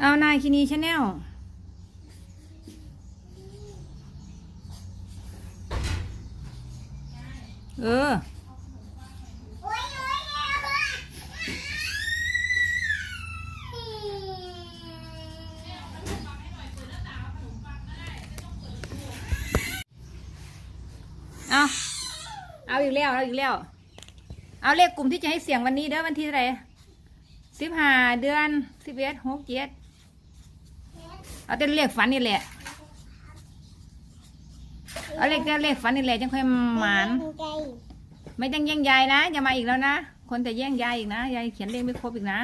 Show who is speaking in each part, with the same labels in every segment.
Speaker 1: เอานายคินีชาแนลเออเอาเอาอีกแล้ว เอาอีกแล้ว เอาเลขกลุ่มที่จะให้เสียงวันนี้เด้อวันที่ไรสิบห้าเดือนสิบเอ็ดหกเจ็ด เอาแต่เลขฝันนี่แหละ เอาเลขแต่เลขฝันนี่แหละจังค่อยหมาน ไม่ต้องแย่งยายนะอย่ามาอีกแล้วนะ คนจะแย่งยายอีกนะ ยายเขียนเลขไม่ครบอีกนะ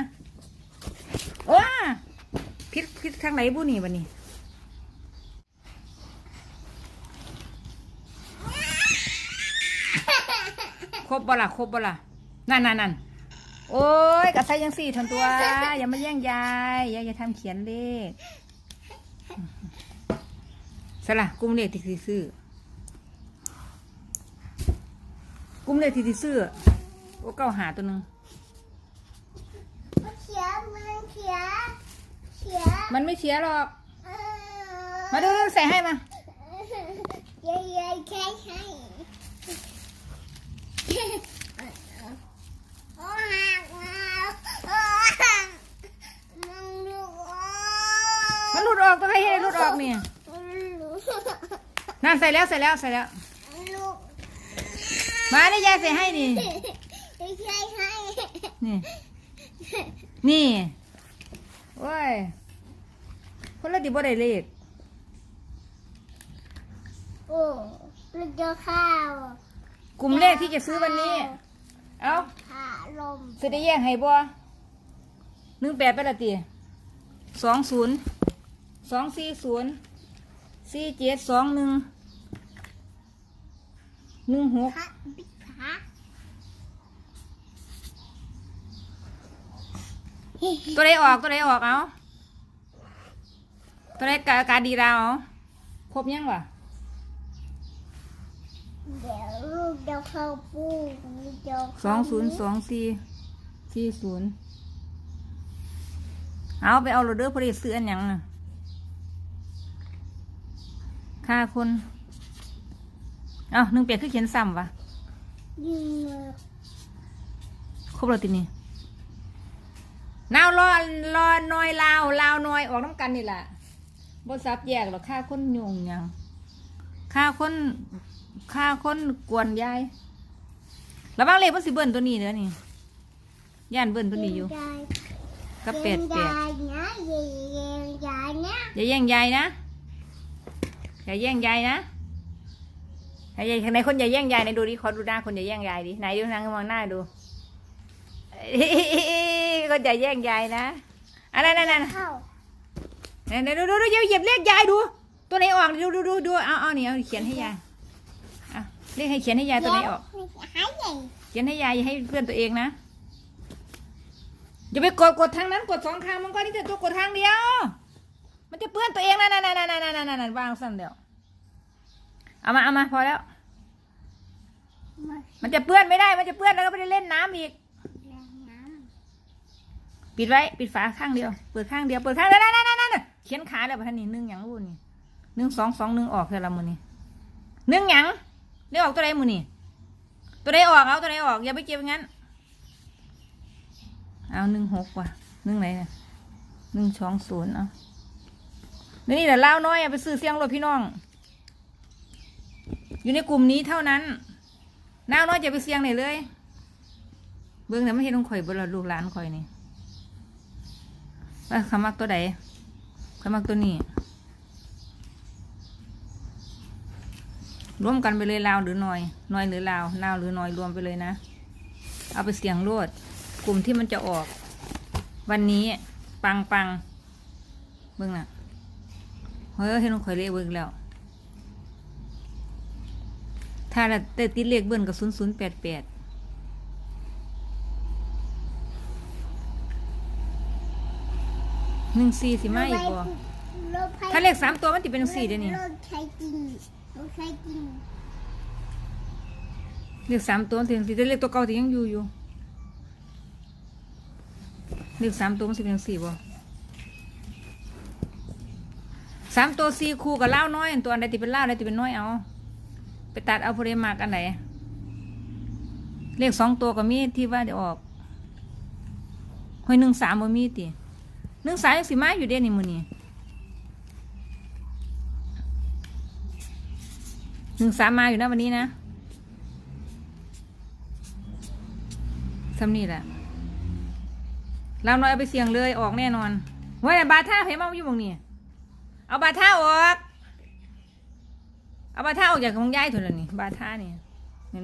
Speaker 1: ว้พิษพิษทางไหนบุนี่วันนี้ครบบ่ล่ะครบบ่ล่ะนั่นนั่นนั่นโอ้ยกระใสยังสี่ทนตัว อย่ามาแย่งยาย ยายอย่าทำเขียนเลข ละกลุ่มเลขที่สิซื้อกลุ่มเลขที่สิซื้อโอ้เก้าหาตัวหนึ่ง
Speaker 2: เขียมันเขียเขีย
Speaker 1: มันไม่เสียหรอก มาดูดูใส่ให้มา
Speaker 2: เย้เย้แค่ใช่โอ้หักมาโอ้หักมันดู
Speaker 1: มันหลุดออกตัวใครให้หลุดออกเนี่ย
Speaker 2: ลูก
Speaker 1: นั่นใส่แล้วใส่แล้วใส่แล้ว
Speaker 2: ลูก
Speaker 1: มาได้ยายใส่ให้นี่
Speaker 2: ไม่ใช่ให้
Speaker 1: นี่ นี่โอ้ย คนละติบ่ได้เลข
Speaker 2: โอ้ลูกเจอข้าว
Speaker 1: กลุ่มเลขที่จะซื้อวันนี้ เอ้า
Speaker 2: ขาลม
Speaker 1: ซื้อได้แย่งให้บ่หนึ่งแปดไปละตีสองศูนย์สองสี่ศูนย์ สี่เจ็ดสองหนึ่งหนึ่งหก
Speaker 2: พักบิ๊กพัก
Speaker 1: ตัวใดออกตัวใดออกเอาตัวใดกาการดีดาวเอาครบยังวะ
Speaker 2: เดี๋ยวลูกจะเข้าปูลูกจะ
Speaker 1: สองศูนย์สองสี่สี่ศูนย์เอาไปเอาโรเดอร์พอดีซื้ออันหยังน่ะ ค่าคนเอาหนึ่งเปียกคือเขียนซ้ำวะ
Speaker 2: ยิงเลย
Speaker 1: ครบแล้วตินี่นาวรอรอน้อยลาวลาวน้อยออกน้ำกันนี่แหละบซับแยกหรอกค่าคนยุงหยังค่าคนค่าคนกวนยายระวังเลยมันสิเบิ้นตัวนี้เด้อนี่ย่านเบิ้นตัวนี้อยู่
Speaker 2: ยาย
Speaker 1: กับเป็ดเป็ด
Speaker 2: ยายนะยายยายนะ
Speaker 1: อย่าแย่งยายนะ อย่าแย่งยายนะอย่าแย่งไหนคนอย่าแย่งยายไหนดูดิขอดูหน้าคนอย่าแย่งยายดิไหนดูนางมองหน้าดูคนอย่าแย่งยายนะอันนั้นนั่นนั่น
Speaker 2: เข้า
Speaker 1: ไหนดูดูดูเหยียบเหยียบเลขยายดู ตัวไหนออกดูดูดูดูเอาเอานี่เอาเขียนให้ยายเอาเลขให้เขียนให้ยายตัวไหนออก
Speaker 2: หายใหญ่
Speaker 1: เขียนให้ยายอย่าให้เพื่อนตัวเองนะอย่าไปกดกดทางนั้นกดสองครั้งมันก็นี่แต่ตัวกดทางเดียว มันจะเปื้อนตัวเองนะนั่นนั่นนั่นนั่นนั่นนั่นวางสั่นเดียว เอามาเอามาพอแล้ว
Speaker 2: มา
Speaker 1: มันจะเปื้อนไม่ได้ มันจะเปื้อนแล้วก็ไม่ได้เล่นน้ำอีก
Speaker 2: แรงน้
Speaker 1: ปิดไว้ ปิดฝาข้างเดียว เปิดข้างเดียว เปิดข้างเดียวนั่นนั่นนั่นนั่นเขียนขาแล้วท่านนี่หนึ่งหยังรูนี่หนึ่งสองสองหนึ่งออกเท่าละมือนี่หนึ่งหยังได้ออกตัวใดมือนี่ตัวใดออกเอาตัวใดออกอย่าไปเก็บอย่างนั้น เอาหนึ่งหกว่ะหนึ่งไหนเนี่ยหนึ่งสองศูนย์เอาเดี๋ยวนี่แหละเล่าน้อยเอาไปซื้อเสียงรถพี่น้อง อยู่ในกลุ่มนี้เท่านั้นน้าน้อยจะไปเสียงไหนเลย เบื้องแต่ไม่เห็นต้องข่อยเบลลูกหลานข่อยนี่ว่าคำมักตัวใดคำมักตัวนี้รวมกันไปเลยลาวหรือน้อยน้อยหรือลาวลาวหรือน้อยรวมไปเลยนะ เอาไปเสียงโลดกลุ่มที่มันจะออก วันนี้ปังปังเบิ่งน่ะเฮ้ยเห็นข่อยเลขเบิ่งแล้ว ถ้าแต่ติดเลขเบิ่นกับศูนย์ศูนย์แปดแปดหนึ่งสี่สิำมาอีกบ่
Speaker 2: รถไฟ
Speaker 1: ถ้าเลขสามตัวมันจะเป็นสี่เดี๋ยวนี้
Speaker 2: รถใช้จริงรถใช้จริง
Speaker 1: เลขสามตัวมันสิเป็นสี่แต่เลขตัวเก่าที่ยังอยู่อยู่เลขสามตัวมันสิเป็นสี่บ่สามตัวสี่คู่กับเล่าวน้อย ตัวอันใดที่เป็นเล่าวอันใดที่เป็นน้อยเอา ไปตัดเอาพอดีมากอันไหนเลขสองตัวก็มีที่ว่าจะออกหอยหนึ่งสามบ่มีติหนึ่งสามยังสิมาอยู่เด้นี่มือนี่หนึ่งสามมาอยู่นะวันนี้นะสำนี่แหละเราน้อยเอาไปเสี่ยงเลยออกแน่นอนเว้บาท่าเพมาอยู่ตรงนี้เอาบาท่าออก เอาบาท่าออกจากของยายเถอะล่ะนี่บาท่านี่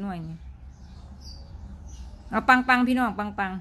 Speaker 1: น้อยๆนี่เอาปังปังพี่น้องปังปัง